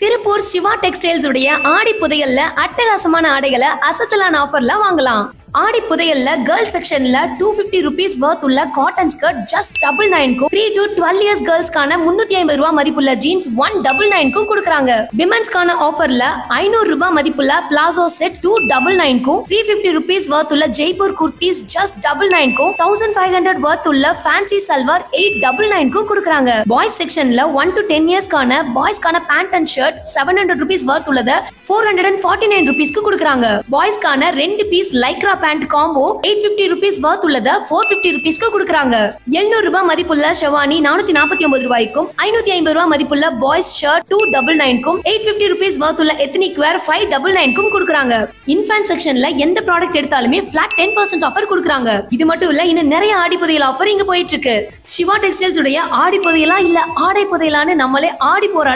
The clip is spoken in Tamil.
திருப்பூர் சிவா டெக்ஸ்டைல்ஸ் உடைய ஆடி புதையல்ல அட்டகாசமான ஆடைகளை அசத்தலான ஆஃபர்ல வாங்கலாம். ஆடி புதையல்ல கேர்ள்ஸ் செக்ஷன்ல டூ பிப்டி ருபீஸ் வர்த் உள்ள காட்டன் ஸ்கர்ட் ஜஸ்ட் டபுள் நைன்க்கும் த்ரீ டு டுவெல் இயர்ஸ் கேர்ள்ஸ்க்கான முன்னூத்தி ஐம்பது ரூபாய் மதிப்புள்ள ஜீன்ஸ் ஒன் டபுள் நைன்க்கும் கொடுக்குறாங்க. விமன்ஸ்க்கான ஆஃபர்ல ஐநூறு ரூபாய் மதிப்புள்ள பிளாசோ செட் டூ டபுள் நைன்க்கும் த்ரீ பிப்டி ருபீஸ் வர்த் உள்ள ஜெய்ப்பூர் குர்த்திஸ் ஜஸ்ட் டபுள் நைன்க்கும் தௌசண்ட் ஃபைவ் ஹண்ட்ரட் வர்த் உள்ள ஃபேன்சி சல்வார் எயிட் டபுள் நைன்க்கும் கொடுக்குறாங்க. பாய்ஸ் செக்ஷன்ல ஒன் டு டென் இயர்ஸ்க்கான பாய்ஸ்க்கான pant and shirt seven hundred rupees worth உள்ளத four hundred and forty nine ருபீஸ்க்கு கொடுக்குறாங்க. பாய்ஸ்க்கான ரெண்டு piece lycra pant combo eight fifty rupees worth உள்ளத ஃபோர் பிப்டி ருபீஸ்க்கு கொடுக்குறாங்க. எழுநூறு ரூபாய் மதிப்புள்ள ஷவானி நானூத்தி நாற்பத்தி ஒன்பது ரூபாய்க்கும் ஐநூத்தி ஐம்பது ரூபாய் மதிப்புள்ள பாய்ஸ் ஷர்ட் டூ டபுள் நைன்க்கும் எயிட் பிப்டி ருபீஸ் வர்த் உள்ள எத்தனிக் வேர் ஃபைவ் டபுள் நைன்க்கும் கொடுக்குறாங்க. இன்ஃபேன் செக்ஷன்ல எந்த ப்ராடக்ட் எடுத்தாலுமே ஃபிளாட் டென் பர்சன்ட் ஆஃபர் கொடுக்குறாங்க. இது மட்டும் இல்ல இன்னும் நிறைய ஆடி புதையல் ஆஃபர் இங்க போயிட்டு இருக்கு. சிவா டெக்ஸ்டைல்ஸ் உடைய ஆடி புதையலா இல்ல ஆடை புதையலான்னு நம்மளே ஆடி போற